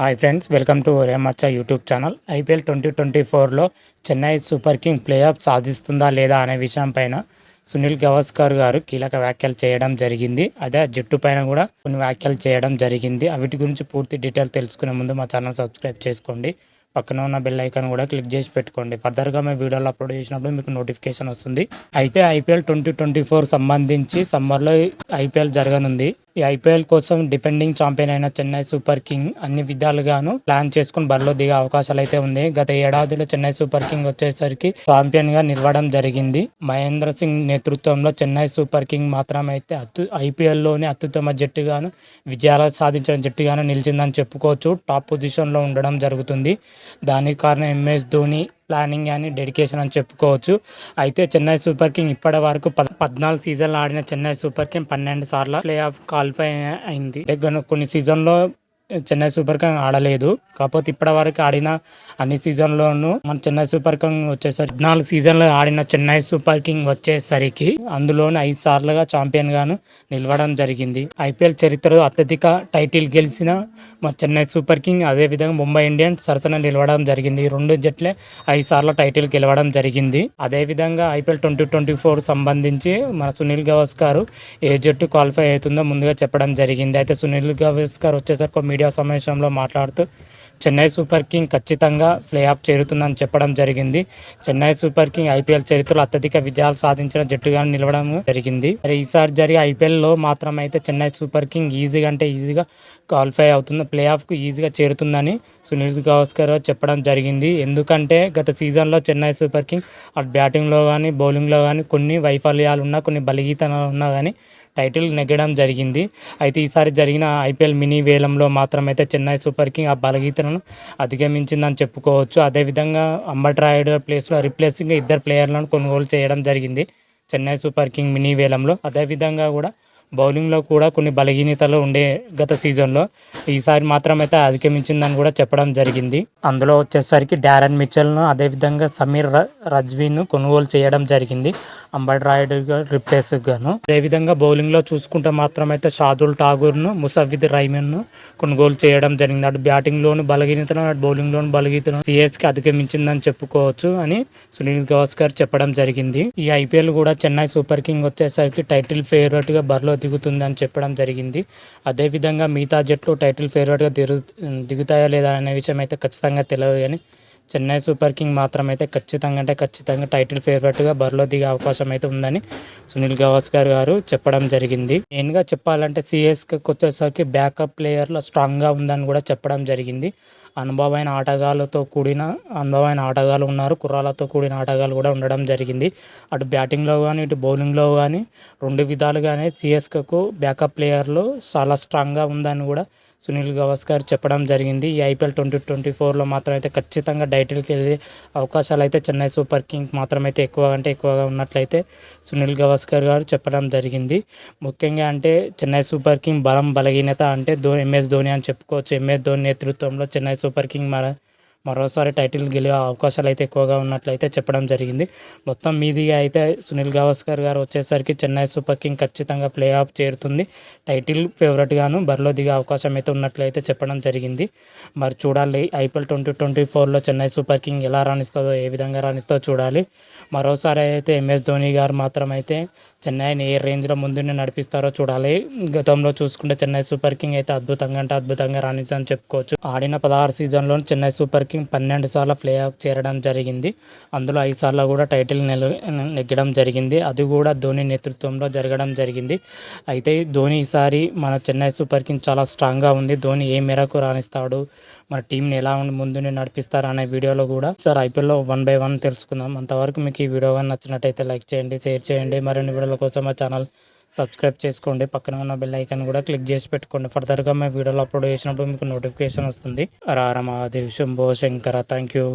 Hi friends welcome to రేమచ్చ YouTube channel IPL twenty twenty ఫోర్లో Chennai super king play off సాధిస్తుందా లేదా అనే విషయం పైన సునీల్ గవాస్కర్ గారు కీలక వ్యాఖ్యలు చేయడం జరిగింది. అదే జట్టు పైన కూడా కొన్ని వ్యాఖ్యలు చేయడం జరిగింది. వీటి గురించి పూర్తి డీటెయిల్ తెలుసుకునే ముందు మా ఛానల్ సబ్స్క్రైబ్ చేసుకోండి. పక్కన ఉన్న బెల్ ఐకాన్ కూడా క్లిక్ చేసి పెట్టుకోండి. ఫర్దర్గా మేము వీడియోలు అప్లోడ్ చేసినప్పుడు మీకు నోటిఫికేషన్ వస్తుంది. అయితే ఐపీఎల్ ట్వంటీ ట్వంటీ ఫోర్ సంబంధించి సమ్మర్లో ఐపీఎల్ జరగనుంది. ఈ ఐపీఎల్ కోసం డిఫెండింగ్ ఛాంపియన్ అయిన చెన్నై సూపర్ కింగ్ అన్ని విధాలుగాను ప్లాన్ చేసుకుని బరిలో దిగే అవకాశాలు అయితే ఉంది గత ఏడాదిలో చెన్నై సూపర్ కింగ్ వచ్చేసరికి ఛాంపియన్గా నిలవడం జరిగింది. మహేంద్ర సింగ్ నేతృత్వంలో చెన్నై సూపర్ కింగ్ మాత్రం అయితే అత్యు ఐపీఎల్లోని అత్యుత్తమ జట్టుగాను విజయాలు సాధించిన జట్టుగాను నిలిచిందని చెప్పుకోవచ్చు. టాప్ పొజిషన్లో ఉండడం జరుగుతుంది. దానికి కారణం ఎంఎస్ ధోని ప్లానింగ్ అని డెడికేషన్ అని చెప్పుకోవచ్చు. అయితే చెన్నై సూపర్ కింగ్ ఇప్పటి వరకు పద్ పద్నాలుగు సీజన్లు ఆడిన చెన్నై సూపర్ కింగ్ పన్నెండు సార్లు ప్లే ఆఫ్ క్వాలిఫై అయింది కొన్ని సీజన్లో చెన్నై సూపర్ కింగ్ ఆడలేదు. కాకపోతే ఇప్పటి వరకు ఆడిన అన్ని సీజన్లోనూ మన చెన్నై సూపర్ కింగ్ వచ్చేసరికి పద్నాలుగు సీజన్లు ఆడిన చెన్నై సూపర్ కింగ్ వచ్చేసరికి అందులోని ఐదు సార్లుగా ఛాంపియన్ గాను నిలవడం జరిగింది. ఐపీఎల్ చరిత్రలో అత్యధిక టైటిల్ గెలిచిన మన చెన్నై సూపర్ కింగ్ అదేవిధంగా ముంబై ఇండియన్స్ సరసన నిలవడం జరిగింది. రెండు జట్లే ఐదు సార్లు టైటిల్ గెలవడం జరిగింది. అదేవిధంగా ఐపీఎల్ ట్వంటీ ట్వంటీ ఫోర్ సంబంధించి మన సునీల్ గవాస్కర్ ఏ జట్టు క్వాలిఫై అవుతుందో ముందుగా చెప్పడం జరిగింది. అయితే సునీల్ గవాస్కర్ వచ్చేసరికి ఒక మీడియా సమావేశంలో మాట్లాడుతూ చెన్నై సూపర్ కింగ్ ఖచ్చితంగా ప్లే ఆఫ్ చేరుతుందని చెప్పడం జరిగింది. చెన్నై సూపర్ కింగ్ ఐపీఎల్ చరిత్రలో అత్యధిక విజయాలు సాధించిన జట్టుగా నిలవడం జరిగింది. మరి ఈసారి జరిగే ఐపీఎల్లో మాత్రం అయితే చెన్నై సూపర్ కింగ్ ఈజీగా అంటే ఈజీగా క్వాలిఫై అవుతుంది ప్లే ఆఫ్కు ఈజీగా చేరుతుందని సునీల్ గవాస్కర్ చెప్పడం జరిగింది. ఎందుకంటే గత సీజన్లో చెన్నై సూపర్ కింగ్ అటు బ్యాటింగ్లో కానీ బౌలింగ్లో కానీ కొన్ని వైఫల్యాలు ఉన్నా కొన్ని బలిగీతనాలు ఉన్నా కానీ టైటిల్ నెగ్గడం జరిగింది. అయితే ఈసారి జరిగిన ఐపీఎల్ మినీ వేలంలో మాత్రమైతే చెన్నై సూపర్ కింగ్ ఆ బలగీతలను అధిగమించిందని చెప్పుకోవచ్చు. అదేవిధంగా అంబట్ రాయుడు ప్లేస్లో రిప్లేసింగ్ ఇద్దరు ప్లేయర్లను కొనుగోలు చేయడం జరిగింది. చెన్నై సూపర్ కింగ్ మినీ వేలంలో. అదేవిధంగా కూడా బౌలింగ్లో కూడా కొన్ని బలహీనతలు ఉండే గత సీజన్లో ఈసారి మాత్రమైతే అధిగమించిందని కూడా చెప్పడం జరిగింది. అందులో వచ్చేసరికి డారన్ మిచెల్ను అదేవిధంగా సమీర్ ర- రజ్వీను కొనుగోలు చేయడం జరిగింది. అంబడ్ రాయుడు రిప్లేస్ గాను. అదేవిధంగా బౌలింగ్లో చూసుకుంటే మాత్రమైతే షాదుల్ ఠాగూర్ను ముసవిద్ రైమన్ను కొనుగోలు చేయడం జరిగింది. అటు బ్యాటింగ్లోను బలహీనతను అటు బౌలింగ్లోను బలహీనతను సిఎస్కి అధిగమించిందని చెప్పుకోవచ్చు అని సునీల్ గవాస్కర్ చెప్పడం జరిగింది. ఈ ఐపీఎల్ కూడా చెన్నై సూపర్ కింగ్ వచ్చేసరికి టైటిల్ ఫేవరెట్గా బరిలో దిగుతుంది అని చెప్పడం జరిగింది. అదేవిధంగా మిగతా జట్లు టైటిల్ ఫేవరెట్గా దిగు దిగుతాయా లేదా అనే విషయం అయితే ఖచ్చితంగా తెలియదు కానీ చెన్నై సూపర్ కింగ్ మాత్రం అయితే ఖచ్చితంగా అంటే ఖచ్చితంగా టైటిల్ ఫేవరెట్గా బరిలో దిగే అవకాశం అయితే ఉందని సునీల్ గవాస్కర్ గారు చెప్పడం జరిగింది. మెయిన్గా చెప్పాలంటే సిఎస్కి వచ్చేసరికి బ్యాకప్ ప్లేయర్లో స్ట్రాంగ్గా ఉందని కూడా చెప్పడం జరిగింది. అనుభవమైన ఆటగాళ్ళతో కూడిన అనుభవమైన ఆటగాళ్ళు ఉన్నారు. కుర్రాలతో కూడిన ఆటగాళ్ళు కూడా ఉండడం జరిగింది. అటు బ్యాటింగ్లో కానీ ఇటు బౌలింగ్లో కానీ రెండు విధాలుగానే సిఎస్కేకు బ్యాకప్ ప్లేయర్లు చాలా స్ట్రాంగ్గా ఉందని కూడా సునీల్ గవాస్కర్ చెప్పడం జరిగింది. ఈ ఐపీఎల్ ట్వంటీ ట్వంటీ ఫోర్లో మాత్రం అయితే ఖచ్చితంగా డైటిల్కి వెళ్ళే అవకాశాలు అయితే చెన్నై సూపర్ కింగ్ మాత్రం అయితే ఎక్కువ అంటే ఎక్కువగా ఉన్నట్లయితే సునీల్ గవాస్కర్ గారు చెప్పడం జరిగింది. ముఖ్యంగా అంటే చెన్నై సూపర్ కింగ్ బలం బలహీనత అంటే ధో ఎంఎస్ ధోని అని చెప్పుకోవచ్చు. ఎంఎస్ ధోని నేతృత్వంలో చెన్నై సూపర్ కింగ్ మన మరోసారి టైటిల్ గెలిచే అవకాశాలు అయితే ఎక్కువగా ఉన్నట్లయితే చెప్పడం జరిగింది. మొత్తం మీదిగా అయితే సునీల్ గవాస్కర్ గారు వచ్చేసరికి చెన్నై సూపర్ కింగ్ ఖచ్చితంగా ప్లే ఆఫ్ చేరుతుంది. టైటిల్ ఫేవరెట్గాను బరిలో దిగే అవకాశం అయితే ఉన్నట్లయితే చెప్పడం జరిగింది. మరి చూడాలి ఐపీఎల్ ట్వంటీ ట్వంటీ ఫోర్లో చెన్నై సూపర్ కింగ్ ఎలా రాణిస్తుందో ఏ విధంగా రాణిస్తుందో చూడాలి. మరోసారి అయితే ఎంఎస్ ధోని గారు మాత్రం అయితే చెన్నైని ఏ రేంజ్లో ముందునే నడిపిస్తారో చూడాలి. గతంలో చూసుకుంటే చెన్నై సూపర్ కింగ్ అయితే అద్భుతంగా అంటే అద్భుతంగా రాణించని చెప్పుకోవచ్చు. ఆడిన పదహారు సీజన్లో చెన్నై సూపర్ కింగ్ పన్నెండు సార్లు ప్లే ఆఫ్ చేరడం జరిగింది. అందులో ఐదు సార్లు కూడా టైటిల్ నెల నెగ్గడం జరిగింది. అది కూడా ధోని నేతృత్వంలో జరగడం జరిగింది. అయితే ధోని ఈసారి మన చెన్నై సూపర్ కింగ్ చాలా స్ట్రాంగ్గా ఉంది. ధోని ఏ మేరకు రాణిస్తాడు? మన టీంని ఎలా ముందుని నడిపిస్తారు అనే వీడియోలో కూడా సార్ ఐపీఎల్లో వన్ బై వన్ తెలుసుకుందాం. అంతవరకు మీకు ఈ వీడియో కానీ నచ్చినట్టయితే లైక్ చేయండి షేర్ చేయండి. మరిన్ని వీడియోల కోసం మా ఛానల్ సబ్స్క్రైబ్ చేసుకోండి. పక్కన ఉన్న బెల్ ఐకాన్ కూడా క్లిక్ చేసి పెట్టుకోండి. ఫర్దర్గా మేము వీడియోలు అప్లోడ్ చేసినప్పుడు మీకు నోటిఫికేషన్ వస్తుంది. రారమాదేవ్ శంభో శంకర. Thank you